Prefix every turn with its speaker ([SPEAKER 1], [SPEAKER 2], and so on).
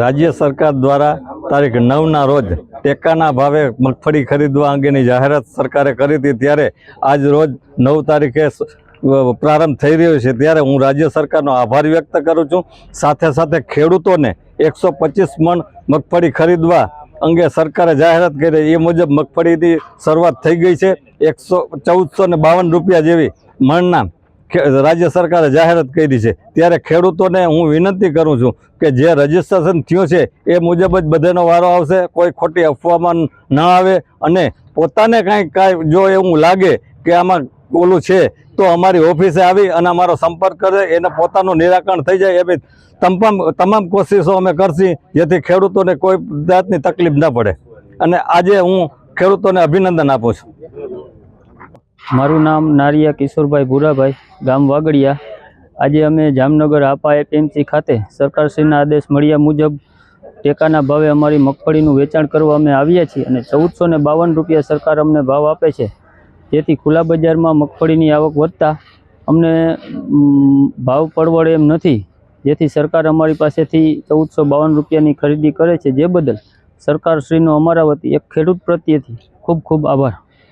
[SPEAKER 1] રાજ્ય સરકાર દ્વારા તારીખ નવના રોજ ટેકાના ભાવે મગફળી ખરીદવા અંગેની જાહેરાત સરકારે કરી હતી. ત્યારે આજ રોજ નવ તારીખે પ્રારંભ થઈ રહ્યો છે. ત્યારે હું રાજ્ય સરકારનો આભાર વ્યક્ત કરું છું. સાથે સાથે ખેડૂતોને એકસો મણ મગફળી ખરીદવા અંગે સરકારે જાહેરાત કરી. એ મુજબ મગફળીની શરૂઆત થઈ ગઈ છે. એકસો ચૌદસો બાવન રૂપિયા જેવી મણના રાજ્ય સરકારે જાહેરાત કરી છે. ત્યારે ખેડૂતોને હું વિનંતી કરું છું કે જે રજીસ્ટ્રેશન થયું છે, એ મુજબ જ બધાનો વારો આવશે, કોઈ ખોટી અફવામાં ન આવે અને પોતાને કાંઈ કાંઈ જો એવું લાગે કે આમાં ઓલું છે, તો અમારી ઓફિસે આવી અને અમારો સંપર્ક કરે, એને પોતાનું નિરાકરણ થઈ જાય એવી તમામ તમામ કોશિશો અમે કરશી, જેથી ખેડૂતોને કોઈ જાતની તકલીફ ન પડે. અને આજે હું ખેડૂતોને અભિનંદન આપું છું.
[SPEAKER 2] મારું નામ નારિયા કિશોરભાઈ ભૂરાભાઈ, ગામ વાગડિયા. આજે અમે જામનગર આપા એપીએમસી ખાતે સરકારશ્રીના આદેશ મળ્યા મુજબ ટેકાના ભાવે અમારી મગફળીનું વેચાણ કરવા અમે આવ્યા છીએ અને ચૌદસો ને બાવન રૂપિયા સરકાર અમને ભાવ આપે છે. જેથી ખુલ્લા બજારમાં મગફળીની આવક વધતા અમને ભાવ પરવડે એમ નથી. જેથી સરકાર અમારી પાસેથી ચૌદસો બાવન રૂપિયાની ખરીદી કરે છે. જે બદલ સરકારશ્રીનો અમારા વતી એક ખેડૂત પ્રત્યેથી ખૂબ ખૂબ આભાર.